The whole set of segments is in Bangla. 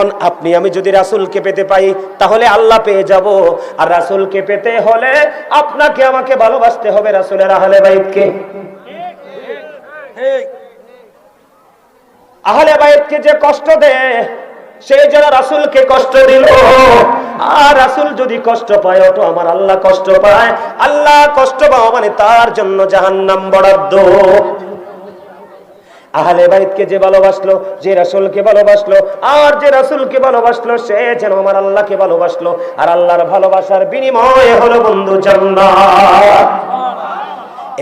এখন আপনি, আমি যদি রাসূলকে পেতে পাই, তাহলে আল্লাহ পেয়ে যাব। আর রাসূলকে পেতে হলে আপনাকে আমাকে ভালোবাসতে হবে রাসূলের আহলে বাইতকে। আহলে বাইতকে যে কষ্ট দেয় সেই যেন রাসূলকে কষ্ট দিল। আর রাসুল যদি কষ্ট পায় তো আমার আল্লাহ কষ্ট পায়। আল্লাহ কষ্ট পাওয়া মানে তার জন্য জাহান্নাম বরাদ্দ। আহলে বাইতকে যে ভালোবাসলো, যে রাসূলকে ভালোবাসলো, আর যে রাসূলকে ভালোবাসলো, সে যেন আমার আল্লাহকে ভালোবাসলো। আর আল্লাহর ভালোবাসার বিনিময় হলো বন্ধু জান্নাত।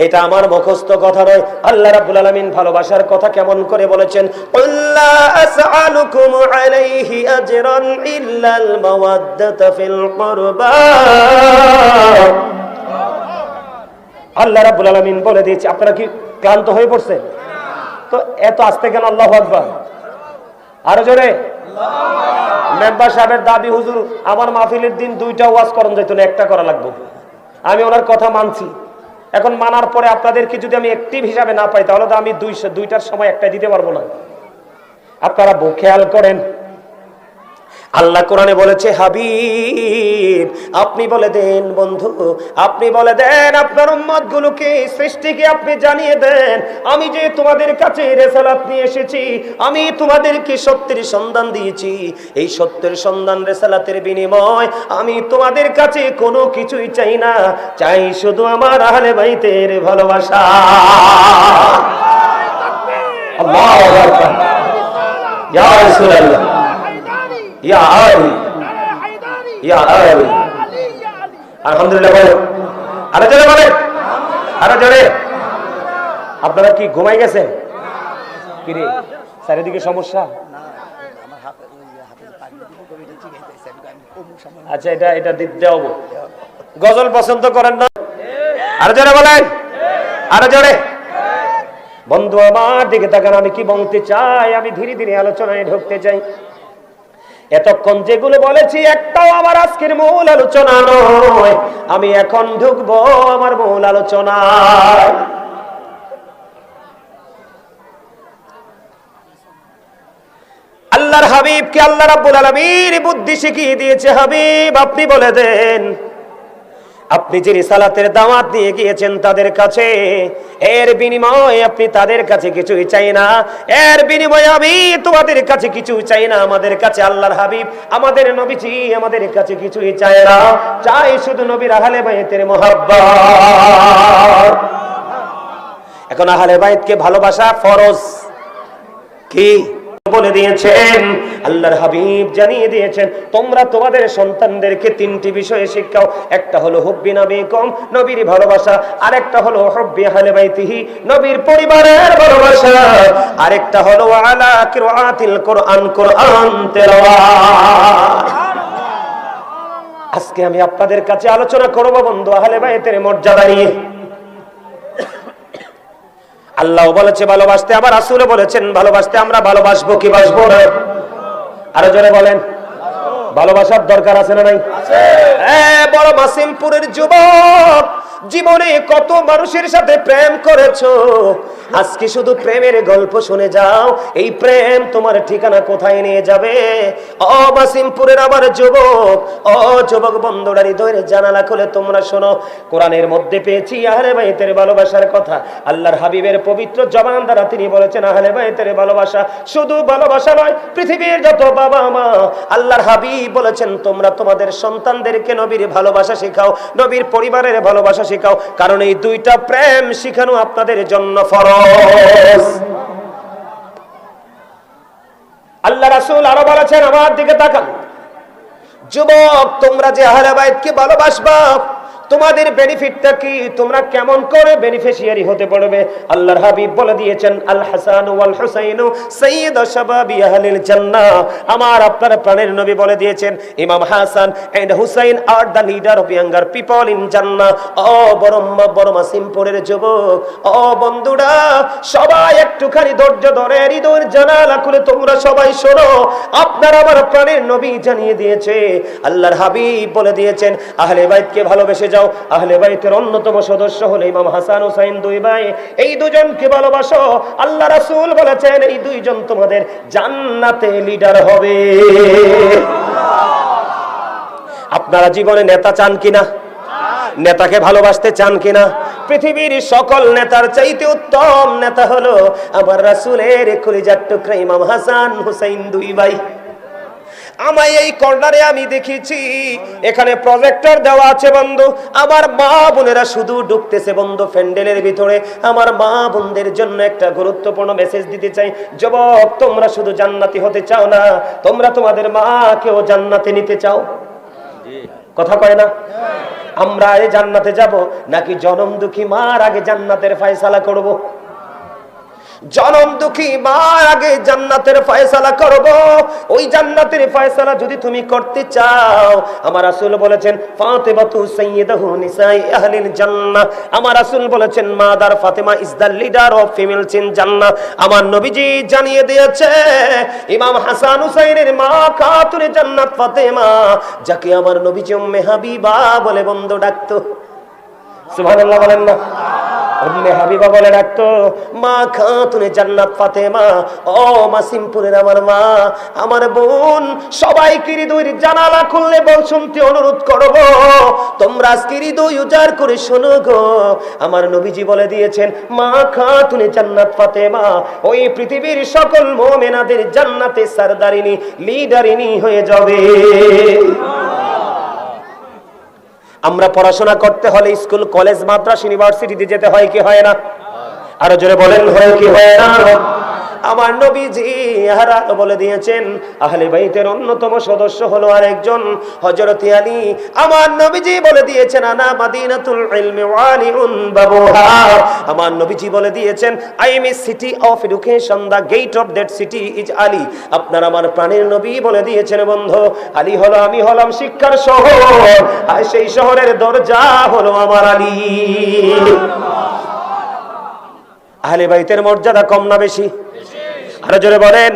এটা আমার মুখস্থ কথা নয়। আল্লাহ রাব্বুল আলামিন ভালোবাসার কথা কেমন করে বলেছেন? আল্লাহ আসআলুকুম আলাইহি আজরান ইল্লাল মাওয়াদ্দাতা ফিল কুরবা। আল্লাহ রাব্বুল আলামিন বলে দিয়েছে। আপনারা কি ক্লান্ত হয়ে পড়ছেন? তো এত আসতে কেন আল্লাহ আকবর। আরও জোরে। মেম্বার সাহেবের দাবি, হুজুর, আমার মাহফিলের দিন দুইটা ওয়াজ করণ যাইতো না, একটা করা লাগবো। আমি ওনার কথা মানছি। এখন মানার পরে আপনাদেরকে যদি আমি অ্যাক্টিভ হিসাবে না পাই, তাহলে তো আমি দুই দুইটার সময় একটা দিতে পারব না। আপনারা খেয়াল করেন। আল্লাহ কোরআনে বলেছে, হাবিব, আপনি বলে দেন বন্ধু, আপনি বলে দেন আপনার উম্মত গুলোকে সৃষ্টিকে আপনি জানিয়ে দেন, আমি যে তোমাদের কাছে রেসালাত নিয়ে এসেছি, আমি তোমাদেরকে সত্যের সন্ধান দিয়েছি। এই সত্যের সন্ধান রেসালাতের বিনিময় আমি তোমাদের কাছে কোনো কিছুই চাই না, চাই শুধু আমার আহলে বাইতের ভালোবাসা। আল্লাহু ইয়া রাসূলুল্লাহ। ইয়া আলী ইয়া আলী আলহামদুলিল্লাহ বলো। আরও জোরে বলে। আরও জোরে। আপনারা কি ঘুমাই গেছেন? কি রে চারিদিকে সমস্যা? আচ্ছা এটা এটা দেওয়া গজল পছন্দ করেন না? আরও জোরে বলেন। আরও জোরে। বন্ধু, আমার দিকে তাকান। আমি কি বলতে চাই? আমি ধীরে ধীরে আলোচনায় ঢুকতে চাই। এতক্ষণ যেগুলো বলেছি, একটাও আমার আজকের মূল আলোচনা নয়। আমি এখন ঢুকবো আমার মূল আলোচনা আল্লাহর হাবিবকে আল্লাহ রাব্বুল আলামিন বুদ্ধি শিখিয়ে দিয়েছে, হাবিব, আপনি বলে দেন আপনি যে রিসালাতের দাওয়াত দিয়ে গিয়েছেন তাদের কাছে, এর বিনিময়ে আপনি তাদের কাছে কিছুই চাই না। এর বিনিময়ে আমি তোমাদের কাছে কিছু চাই না, আমাদের কাছে আল্লাহর হাবিব, আমাদের নবীজি আমাদের কাছে কিছুই চায় না। চাই শুধু নবীর আহলে বাইতের মোহাব্বত। এখন আহলে বাইতকে ভালোবাসা ফরজ। কি? বলে দিয়েছেন। আল্লাহর হাবিব জানিয়ে দিয়েছেন, তোমরা তোমাদের সন্তানদেরকে তিনটি বিষয়ে শিক্ষাও একটা হলো হুব্বি নবীকম নবীর ভালোবাসা। আরেকটা হলো হুব্বি আহলে বাইতিহি, নবীর পরিবারের ভালোবাসা। আরেকটা হলো আলা কিরাতিল কোরআন কোরআন তেলাওয়াত। আজকে আমি আপনাদের কাছে আলোচনা করব বন্ধু আহলে বাইতের মর্যাদা নিয়ে আল্লাহ বলেছে ভালোবাসতে আবার আসুলে বলেছেন ভালোবাসতে আমরা ভালোবাসবো কি বাসবো আরও জোরে বলেন। ভালোবাসার দরকার আছে না নাই? বড় মাসিমপুরের যুবক জীবনে কত মানুষের সাথে প্রেম করেছ? আজকে শুধু প্রেমের গল্প শুনে যাও এই প্রেম তোমার ঠিকানা কোথায় নিয়ে যাবে? ও মাসিমপুরের আবার যুবক ও যুবক বন্ধুরা হৃদয়ের জানালা খুলে তোমরা শোনো। কোরআনের মধ্যে পেয়েছি আহলে বাইতের ভালোবাসার কথা। আল্লাহর হাবিবের পবিত্র জবান দ্বারা তিনি বলেছেন আহলে বাইতের ভালোবাসা শুধু ভালোবাসা নয় পৃথিবীর যত বাবা মা আল্লাহর হাবিব বলেছেন, তোমরা তোমাদের সন্তানদেরকে নবীর ভালোবাসা শেখাও, নবীর পরিবারের ভালোবাসা শেখাও, কারণ এই দুইটা প্রেম শিখানো আপনাদের জন্য ফরজ। আল্লাহ রাসুল আরও বলেছেন, আমার দিকে তাকান। যুবক, তোমরা যে আহলে বাইতকে ভালোবাসবা তোমাদের বেনিফিটটা কি? তোমরা কেমন করে বেনিফিশিয়ারি হতে পারবে? আল্লাহর হাবিব বলে দিয়েছেন, আল হাসান ওয়াল হুসাইন সাইয়্যিদ শাবাবি আহলিল জান্নাহ। আমার আপনার প্রাণের নবী বলে দিয়েছেন, ইমাম Hasan and Husain are the leader of younger people in জান্নাহ। ও বরম্মা বরমা সিমপুরের যুবক, ও বন্ধুরা, সবাই একটুখানি ধৈর্য ধরে, হৃদয়ের জানালা খুলে তোমরা সবাই শোনো। আপনার আমার প্রাণের নবী জানিয়ে দিয়েছে, আল্লাহর হাবিব বলে দিয়েছেন, আহলে বাইতকে ভালোবেসে যাও। যাও আহলে বাইতের অন্যতম সদস্য হলো ইমাম হাসান হুসাইন দুই ভাই। এই দুজনকে ভালোবাসো। আল্লাহ রাসূল বলেছেন, এই দুইজন তোমাদের জান্নাতে লিডার হবে। আপনারা জীবনে নেতা চান কিনা? নেতাকে ভালোবাসতে চান কিনা? পৃথিবীর সকল নেতার চাইতে উত্তম নেতা হলো আমার রাসূলের কলিজার টুকরা ইমাম হাসান হুসাইন দুই ভাই। আমায় এই কর্নারে আমি দেখেছি এখানে প্রজেক্টর দেওয়া আছে বন্ধু। আমার মা বোনেরা শুধু ঢুকতেছে বন্ধু প্যান্ডেলের ভিতরে। আমার মা বোনদের জন্য একটা গুরুত্বপূর্ণ মেসেজ দিতে চাই। যুবক তোমরা শুধু জান্নাতি হতে চাও না। তোমরা তোমাদের মাকেও জান্নাতে নিতে চাও। কথা কয় না? আমরা এই জান্নাতে যাব নাকি জনম দুঃখী মার আগে জান্নাতের ফয়সালা করব? জনম দুঃখী মার আগে জান্নাতের ফয়সালা করব। ওই জান্নাতের ফয়সালা যদি তুমি করতে চাও, আমার রাসূল বলেছেন, ফাতেমাতু সাইয়্যিদাহু নিসাই আহলিল জান্নাহ। আমার রাসূল বলেছেন, mother Fatema is the leader of female in জান্নাহ। আমার নবীজি জানিয়ে দিয়েছে, ইমাম হাসান হুসাইনের মা খাতুনে জান্নাত ফাতেমা, যাকে আমার নবীজি উম্মে হাবিবা বলে বন্ধ ডাকতো। সুবহানাল্লাহ বলেন না। উম্মে হাবিবা বলে ডাকতো, মা খাতুনে জান্নাত ফাতেমা। ও মাসিমপুরের আমার মা, আমার বোন, সবাই সবাইকে হৃদয়ের জানালা খুললে বল শুনতে অনুরোধ করব। তোমরা আজকে হৃদয় উজাড় করে শোনো গো। আমার নবীজি বলে দিয়েছেন, মা খাতুনে জান্নাত ফাতেমা। ওই পৃথিবীর সকল মোমেনাদের জান্নাতে সরদারিনী, লিডারিনী হয়ে যাবে। আমরা পড়াশোনা করতে হলে স্কুল, কলেজ, মাদ্রাস, ইউনিভার্সিটিতে যেতে হয় কি হয় না? আরও জোরে বলেন, হয় কি হয় না? আমার নবীজি ইহারা বলে দিয়েছেন। আহলে বাইতের অন্যতম সদস্য হলো আরেকজন। হযরত আলী আমার নবীজি বলে দিয়েছেন, আনা মাদিনাতুল ইলমি ওয়ালিউন বাবুহা। আমার নবীজি বলে দিয়েছেন, I am a city of education the gate of that city is Ali. আপনার আমার প্রাণের নবী বলে দিয়েছেন, বন্ধু, আলী হলো, আমি হলাম শিক্ষার শহর, আর সেই শহরের দরজা হলো আমার আলী। আহলে বাইতের মর্যাদা কম না বেশি? আরও জোরে বলেন,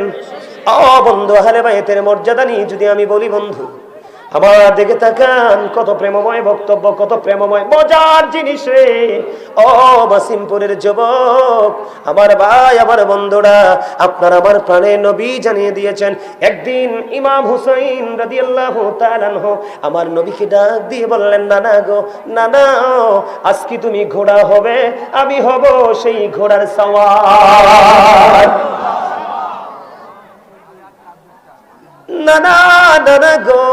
ও বন্ধু, আহলে বাইতের মর্যাদা নিয়ে যদি আমি বলি, বন্ধু, আমার দেখে তাকান, কত প্রেমময় বক্তব্য, কত প্রেমময়, মজার জিনিস রে। ও বাসিমপুরের যুবক, আমার ভাই, আমার বন্ধুরা, আপনার আমার প্রাণে নবী জানিয়ে দিয়েছেন। একদিন ইমাম হুসাইন রাদিয়াল্লাহু তাআলা আনহু আমার নবীকে ডাক দিয়ে বললেন, নানা গো, নানা, আজকে তুমি ঘোড়া হবে, আমি হব সেই ঘোড়ার সওয়ার না না গো,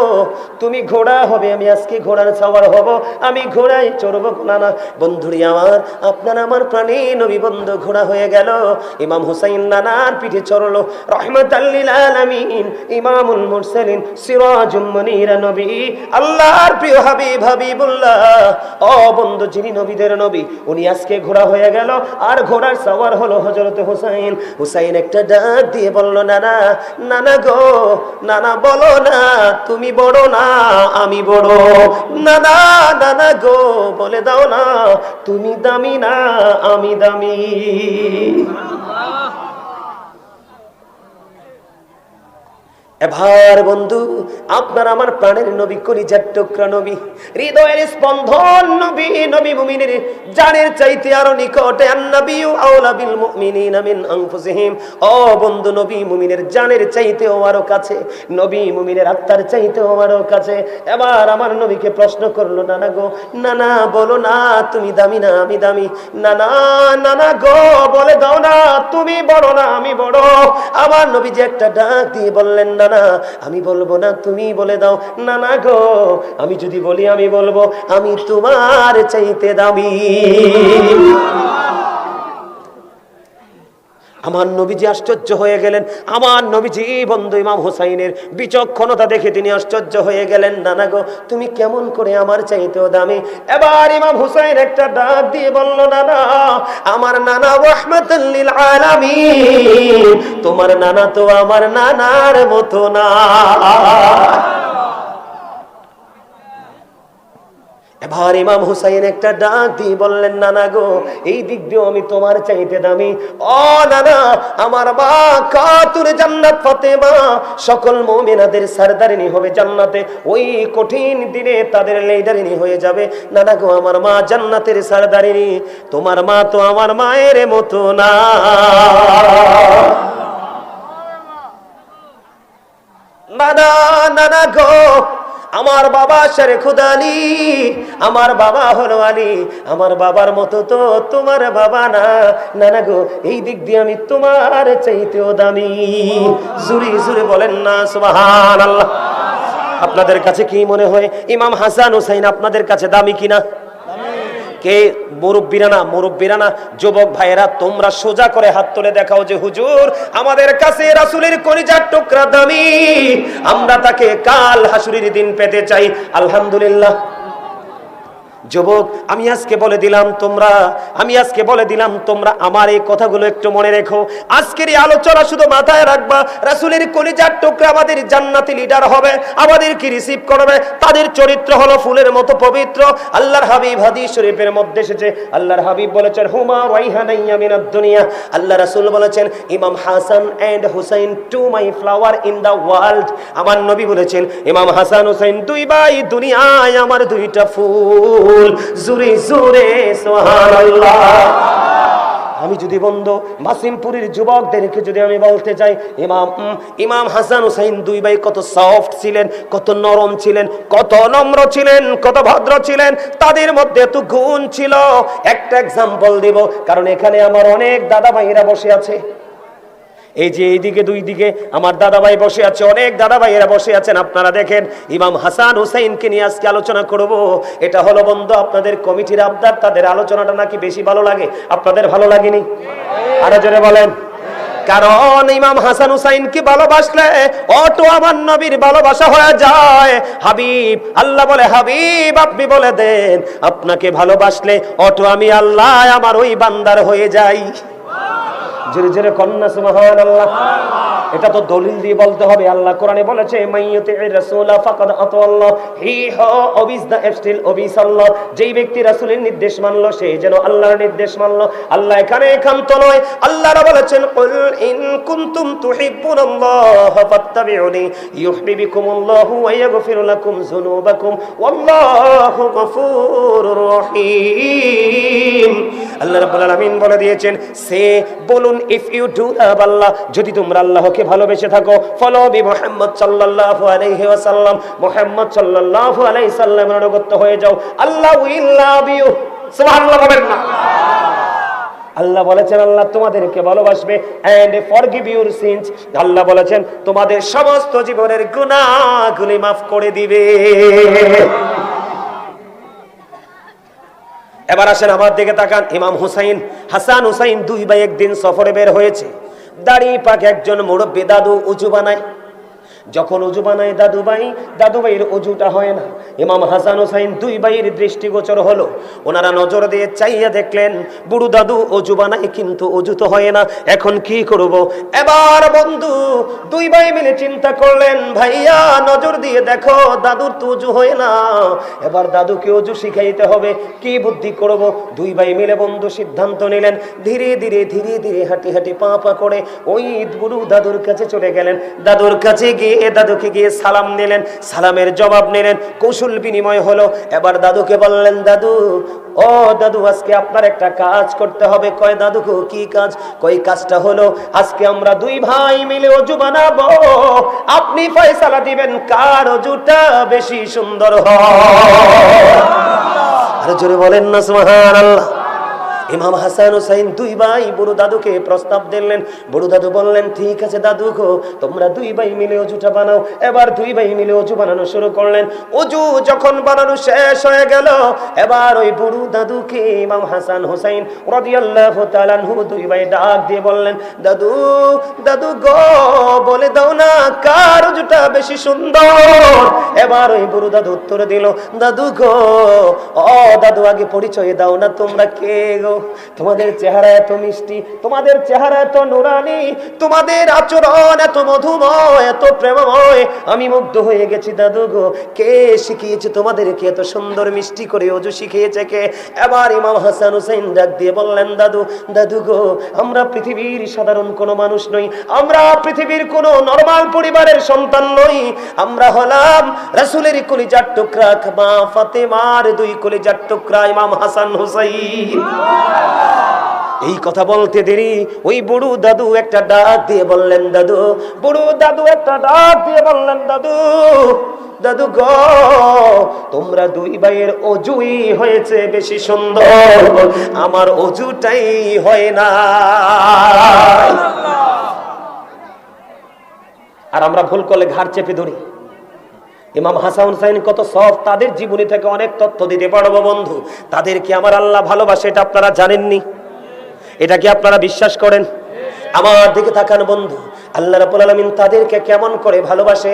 তুমি ঘোড়া হবে, আমি আজকে ঘোড়ার হব, আমি বন্ধুরি আমার, আপনার আমার প্রাণী নবী বন্ধু ঘোড়া হয়ে গেল। ইমাম হুসাইন নানার পিঠে চড়লো। রহমত ইমামুল মুরসালিন নবী। আল্লাহর প্রিয় হাবিব হাবিবুল্লাহ। ও বন্ধু, যিনি নবীদের নবী, উনি আজকে ঘোড়া হয়ে গেল। আর ঘোড়ার সওয়ার হলো হযরত হুসাইন। হুসাইন একটা ডাক দিয়ে বলল, নানা নানা গো, নানা বলো না তুমি বড় না, আমি বড়। দাদা দাদা গো, বলে দাও না, তুমি দামি না, আমি দামি। এবার বন্ধু, আপনার আমার প্রাণের নবী, কলিজার টুকরা নবী, হৃদয়ের স্পন্দন নবী নবী মুমিনের জানের চাইতে আরও নিকটে আন্নাবিউ আওলা বিল মুমিনিনা মিন আনফুসিহিম। ও বন্ধু, নবী মুমিনের জানের আরও কাছে, নবী মুমিনের আত্মার আরও কাছে। এবার আমার নবীকে প্রশ্ন করল, নানা গো, নানা বলো না, তুমি দামি না আমি দামি? নানা নানা গো, বলে দাও না, তুমি বড় না আমি বড়। আমার নবী যে একটা ডাক দিয়ে বললেন না না, আমি বলব না, তুমি বলে দাও। না না গো, আমি যদি বলি, আমি বলব, আমি তোমার চাইতে দামি। আমার নবীজি আশ্চর্য হয়ে গেলেন। আমার নবীজি বন্ধু ইমাম হুসাইনের বিচক্ষণতা দেখে তিনি আশ্চর্য হয়ে গেলেন, নানা গো, তুমি কেমন করে আমার চাইতেও দামি? এবার ইমাম হুসাইন একটা ডাক দিয়ে বলল, নানা, আমার নানা রহমতুল্লিল আলামিন, তোমার নানা তো আমার নানার মতো না। এবার ইমাম হুসাইন একটা ডাক দিয়ে বললেন, নানা গো, এই দিক দিয়েও আমি তোমার চাইতে দামি। ও নানা, আমার মা কাতুর জান্নাত ফাতেমা, সকল মুমিনাদের সরদারিনী হবে জান্নাতে। ওই কঠিন দিনে তাদের লিডারিনী হয়ে যাবে। নানা গো, আমার মা জান্নাতের সরদারিনী, তোমার মা তো আমার মায়ের মতো না। নানা নানা গো আমার বাবা শের খুদালি আমার বাবা হলো আলী, আমার বাবার মতো তো তোমার বাবা না। না না গো, এই দিক দিয়ে আমি তোমার চাইতেও দামি। জুরি জুরি বলেন না সুবাহান আল্লাহ আপনাদের কাছে কি মনে হয়, ইমাম হাসান হুসাইন আপনাদের কাছে দামি কিনা? কে? মুরব্বীরা না মুরব্বীরা না। যুবক ভাইয়েরা, তোমরা সোজা করে হাত তুলে দেখাও যে, হুজুর, আমাদের কাছে রাসুলের কলিজার টুকরা দামি। আমরা তাকে কাল হাসুরির দিন পেতে চাই। আলহামদুলিল্লাহ। যুবক, আমি আজকে বলে দিলাম তোমরা, আমি আজকে বলে দিলাম তোমরা আমার এই কথাগুলো একটু মনে রেখো। আজকের এই আলোচনা শুধু মাথায় রাখবা, রাসূলের কলিজার টুকরা আমাদের জান্নাতি লিডার হবে, আমাদেরকে রিসিভ করবে, তাদের চরিত্র হলো ফুলের মতো পবিত্র। আল্লাহর হাবিব হাদিস শরীফের মধ্যে এসেছে, আল্লাহর হাবিব বলেছেন, হুমা রাইহানাইয়া মিনাদ দুনিয়া। আল্লাহ রাসূল বলেছেন, ইমাম Hasan and Husain to my flower in the world আমার নবী বলেছেন, ইমাম হাসান, হুসাইন, দুই ভাই দুনিয়ায় আমার দুইটা ফুল। জুরে জুরে, সুবহানাল্লাহ। আমি যদি বন্ধ, মাসিমপুরের যুবকদেরকে যদি আমি বলতে চাই, ইমাম ইমাম হাসান হুসাইন দুই ভাই কত সফট ছিলেন, কত নরম ছিলেন, কত নম্র ছিলেন, কত ভদ্র ছিলেন, তাদের মধ্যে এত গুণ ছিল। একটা এক্সাম্পল দিব, কারণ এখানে আমার অনেক দাদা ভাইয়েরা বসে আছে। এই যে এইদিকে দুই দিকে আমার দাদা ভাই বসে আছে, অনেক দাদা ভাইয়েরা বসে আছেন। আপনারা দেখেন, ইমাম হাসান হুসাইনকে নিয়ে আজকে আলোচনা করব। এটা হলো বন্ধু, আপনাদের কমিটির আবদার, তাদের আলোচনাটা নাকি বেশি ভালো লাগে? আপনাদের ভালো লাগেনি? আরও জোরে বলেন। কারণ ইমাম হাসান হুসাইনকে ভালোবাসলে অটো আমার নবীর ভালোবাসা হয়ে যায়। হাবিব, আল্লাহ বলে, হাবিব, আপনি বলে দেন, আপনাকে ভালোবাসলে অটো আমি আল্লাহ, আমার ওই বান্দার হয়ে যাই। আল্লাহ এটা তো দলিল দিয়ে বলতে হবে। আল্লাহ কোরআনে বলেছে রাসূলা ফাকাদ আতাল্লাহ হি অবিস দা অবিস আল্লাহ। যেই ব্যক্তি রাসূলের নির্দেশ মানলো, সে যেন আল্লাহর নির্দেশ মানলো। আল্লাহ এখানে একান্ত নয়। আল্লাহরা বলেছেন, কুল ইন কুনতুম তুহিব্বুনাল্লাহ ফাত্তাবিউনি ওয়া ইয়াগফির লাকুম যুনুবাকুম ওয়াল্লাহু গফুরুর রহিম। আল্লাহ রাব্বুল আলামিন বলে দিয়েছেন, সে বলুন ইফ ইউ ডু আল্লাহ যদি তোমরা আল্লাহকে ভালোবেসে থাকো ফলো বি মুহাম্মদ সাল্লাল্লাহু আলাইহি ওয়াসাল্লাম মুহাম্মদ সাল্লাল্লাহু আলাইহি সাল্লামের অনুগত হয়ে যাও। আল্লাহ উইল লাভ ইউ সুবহানাল্লাহ না। আল্লাহ বলেছেন, আল্লাহ তোমাদেরকে ভালোবাসবে and forgive your sins Allah বলেছেন, তোমাদের সমস্ত জীবনের গুনাহগুলি মাফ করে দিবে। এবার আসেন আমার দিকে তাকান। ইমাম হুসাইন, হাসান হুসাইন দুই বা একদিন সফরে বের হয়েছে। দাড়ি পাক একজন মুরব্বী, দাদু উঁচু বানায়। যখন উজু বানায় দাদু ভাই, দাদু ভাইয়ের উজুটা হয় না। ইমাম হাসান হুসাইন দুই ভাইয়ের দৃষ্টিগোচর হলো। ওনারা নজর দিয়ে চাইয়া দেখলেন, বুড়ো দাদু অজু বানায় কিন্তু অজু তো হয় না, এখন কি করব? এবার বন্ধু দুই ভাই মিলে চিন্তা করলেন, ভাইয়া, নজর দিয়ে দেখো, দাদুর তো অজু হয় না। এবার দাদুকে অজু শিখাইতে হবে, কি বুদ্ধি করব? দুই ভাই মিলে বন্ধু সিদ্ধান্ত নিলেন, ধীরে ধীরে ধীরে ধীরে হাঁটি হাঁটি পা পা করে ওই বুড়ো দাদুর কাছে চলে গেলেন। দাদুর কাছে গিয়ে দাদুকে গিয়ে সালাম নিলেন, সালামের জবাব নিলেন, কৌশল বিনিময় হলো। এবার দাদুকে বললেন, দাদু, ও দাদু, আজকে আপনার একটা কাজ করতে হবে। কয় দাদুকে কি কাজ? কই কাজটা হলো, আজকে আমরা দুই ভাই মিলে অজু বানাবো। আপনি ফয়সালা দিবেন, কার অজুটা বেশি সুন্দর হয়? আরে জোরে বলেন না, সুবহানাল্লাহ। ইমাম হাসান হুসাইন দুই ভাই বড় দাদুকে প্রস্তাব দিলেন। বড় দাদু বললেন, ঠিক আছে দাদু গো, তোমরা দুই ভাই মিলে অজুটা বানাও। এবার দুই ভাই মিলে অজু বানানো শুরু করলেন। অজু যখন বানানো শেষ হয়ে গেল, এবার ওই বড় দাদুকে ইমাম হাসান হুসাইন রাদিয়াল্লাহু তাআলা দুই ভাই ডাক দিয়ে বললেন, দাদু দাদু গো, বলে দাও না কার অজুটা বেশি সুন্দর? এবার ওই বড় দাদু উত্তর দিল, দাদু গো ও দাদু আগে পরিচয় দাও না, তোমরা কে গো? তোমাদের চেহারা এত মিষ্টি, তোমাদের চেহারা এত নুরানি, তোমাদের আচরণ এত মধুময়, এত প্রেমময়। আমি মুগ্ধ হয়ে গেছি, দাদু গো, কে শিখিয়েছে তোমাদেরকে এত সুন্দর মিষ্টি করে অজু শিখিয়েছে কে? এবার ইমাম হাসান হুসেন ডাক দিয়ে বললেন, দাদু দাদু গো, আমরা পৃথিবীর সাধারণ কোনো মানুষ নই, আমরা পৃথিবীর কোনো নরমাল পরিবারের সন্তান নই। আমরা হলাম রাসূলের কলিজার টুকরা, মা ফাতেমার দুই কলিজার টুকরা, ইমাম হাসান হুসাইন। এই কথা বলতে দেরি। ওই বুড়ো দাদু একটা ডাক দিয়ে বললেন দাদু বুড়ো দাদু একটা ডাক দিয়ে বললেন দাদু দাদু গো তোমরা দুই ভাইয়ের অজুই হয়েছে বেশি সুন্দর। আমার অজুটাই হয় না। আর আমরা ভুল করলে ঘাড় চেপে ধরি। ইমাম হাসান হুসাইন কত সফট, তাদের জীবনী থেকে অনেক তথ্য দিতে পারব বন্ধু। তাদেরকে আমার আল্লাহ ভালোবাসে এটা আপনারা জানেননি? এটা কি আপনারা বিশ্বাস করেন? আমার দিকে তাকান বন্ধু, আল্লাহ রাব্বুল আলামিন তাদেরকে কেমন করে ভালোবাসে?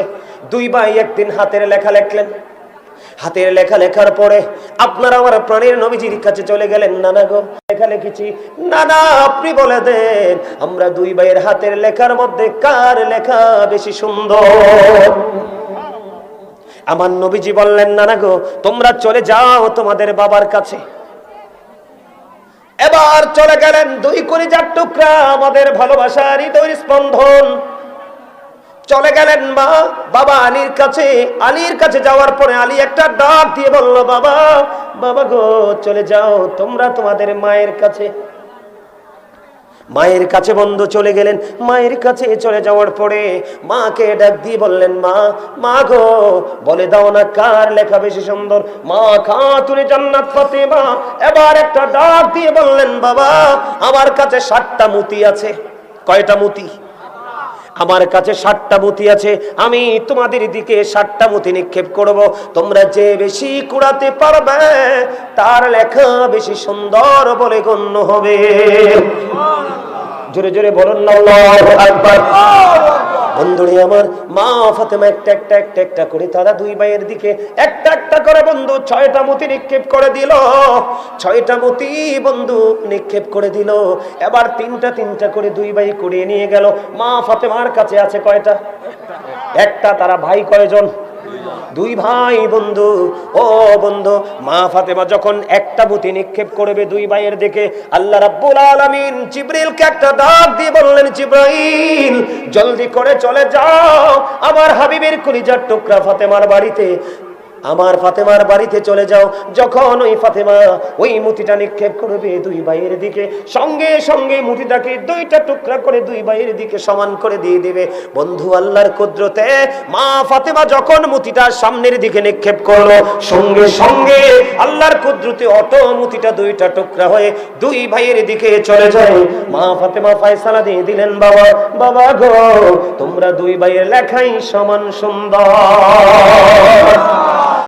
দুই ভাই একদিন হাতের লেখা লেখলেন। হাতের লেখা লেখার পরে আপনারা আমার প্রাণের নবীজির কাছে চলে গেলেন, নানা গো, লেখা লিখেছি। নানা, আপনি বলে দেন, আমরা দুই ভাইয়ের হাতের লেখার মধ্যে কার লেখা বেশি সুন্দর? আমার নবীজি বললেন, না না গো, তোমরা চলে যাও তোমাদের বাবার কাছে। এবার চলে গেলেন দুই কলিজার টুকরা, আমাদের ভালোবাসার হৃদয়ের স্পন্দন। চলে গেলেন মা, বাবা আলীর কাছে। আলীর কাছে যাওয়ার পরে আলী একটা ডাক দিয়ে বলল, বাবা বাবা গো, চলে যাও তোমরা তোমাদের মায়ের কাছে। মায়ের কাছে বন্ধু চলে গেলেন। মায়ের কাছে চলে যাওয়ার পরে মাকে ডাক দিয়ে বললেন, মা মা গো, বলে দাও না কার লেখা বেশি সুন্দর? মা খাতুনে জান্নাত ফাতেমা। এবার একটা ডাক দিয়ে বললেন, বাবা, আমার কাছে সাতটা মুতি আছে। কয়টা মুতি? আমার কাছে ষাটটা মতি আছে আমি তোমাদের দিকে ষাটটা মতি নিক্ষেপ করব। তোমরা যে বেশি কুড়াতে পারবে তার লেখা বেশি সুন্দর বলে গণ্য হবে। জোরে জোরে বলুন না আল্লাহু আকবার। বন্ধুরে আমার, মা ফাতেমা একটা একটা একটা একটা করে তারা দুই ভাইয়ের দিকে একটা একটা করে বন্ধু, ছয়টা মতি নিক্ষেপ করে দিল। ছয়টা মতি বন্ধু নিক্ষেপ করে দিল। এবার তিনটা তিনটা করে দুই ভাই কুড়িয়ে নিয়ে গেল। মা ফাতেমার কাছে আছে কয়টা? একটা তারা ভাই কয়জন? দুই ভাই বন্ধু, ও বন্ধু, মা ফাতেমা যখন একটা বুতি নিক্ষেপ করবে দুই ভাইয়ের দিকে, আল্লাহ রাব্বুল আলামিন জিব্রিলকে একটা ডাক দিয়ে বললেন, জিব্রাইল, জলদি করে চলে যাও, আমার হাবিবের কলিজার টুকরা ফাতেমার বাড়িতে। আমার ফাতেমার বাড়িতে চলে যাও। যখন ওই ফাতেমা ওই মুতিটা নিক্ষেপ করবে, দুই ভাইয়ের দিকে সঙ্গে সঙ্গে মুতিটাকে দুইটা টুকরা করে দুই ভাইয়ের দিকে সমান করে দিয়ে দেবে। বন্ধু আল্লাহর কুদরতে মা ফাতেমা যখন মুতিটা সামনের দিকে নিক্ষেপ করল, সঙ্গে সঙ্গে আল্লাহর কুদরতে অটো মুতিটা দুইটা টুকরা হয়ে দুই ভাইয়ের দিকে চলে যায়। মা ফাতেমা ফয়সালা দিয়ে দিলেন, বাবা বাবা গো, তোমরা দুই ভাইয়ের লেখাই সমান সুন্দর।